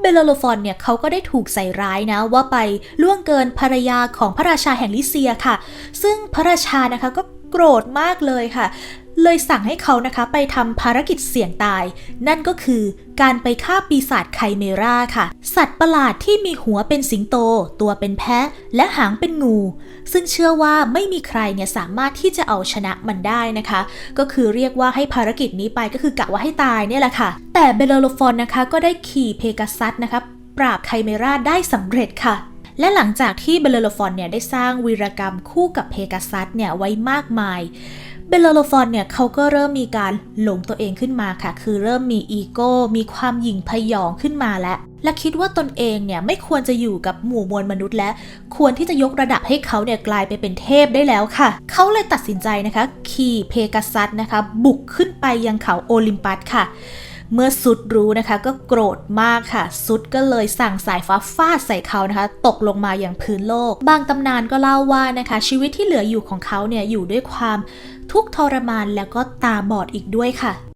เบลโลฟอนเนี่ยเขาก็ได้ถูกใส่ร้ายนะว่าไปล่วงเกินภรรยาของพระราชาแห่งลิเซียค่ะ ซึ่งพระราชานะคะก็ โกรธมากเลยค่ะ เลยสั่งให้เขานะคะไปทำภารกิจเสี่ยงตาย นั่นก็คือการไปฆ่าปีศาจไคเมราค่ะ สัตว์ประหลาดที่มีหัวเป็นสิงโต ตัวเป็นแพะ และหางเป็นงู ซึ่งเชื่อว่าไม่มีใครเนี่ยสามารถที่จะเอาชนะมันได้นะคะ ก็คือเรียกว่าให้ภารกิจนี้ไปก็คือกะว่าให้ตายเนี่ยแหละค่ะ แต่เบลโลฟอนนะคะก็ได้ขี่เพกาซัสนะคะปราบไคเมราได้สำเร็จค่ะ และหลังจากที่เบลโลฟอนเนี่ยได้สร้างวีรกรรมคู่กับเพกาซัสเนี่ยไว้มากมายเบลโลฟอนเนี่ยเขาก็เริ่มมีการหลงตัวเองขึ้นมาค่ะ คือเริ่มมีอีโก้ มีความหยิ่งพยองขึ้นมาแล้ว และคิดว่าตนเองเนี่ยไม่ควรจะอยู่กับหมู่มวลมนุษย์และ ควรที่จะยกระดับให้เขาเนี่ยกลายไปเป็นเทพได้แล้วค่ะ เขาเลยตัดสินใจนะคะ ขี่เพกาซัสนะคะ บุกขึ้นไปยังเขาโอลิมปัสค่ะ เมื่อสุดรู้นะคะก็โกรธมากค่ะสุดก็เลยสั่งสายฟ้าฟาดใส่เขานะคะ ตกลงมาอย่างพื้นโลก บางตำนานก็เล่าว่านะคะ ชีวิตที่เหลืออยู่ของเขาเนี่ยอยู่ด้วยความทุกข์ทรมานแล้วก็ตาบอดอีกด้วยค่ะ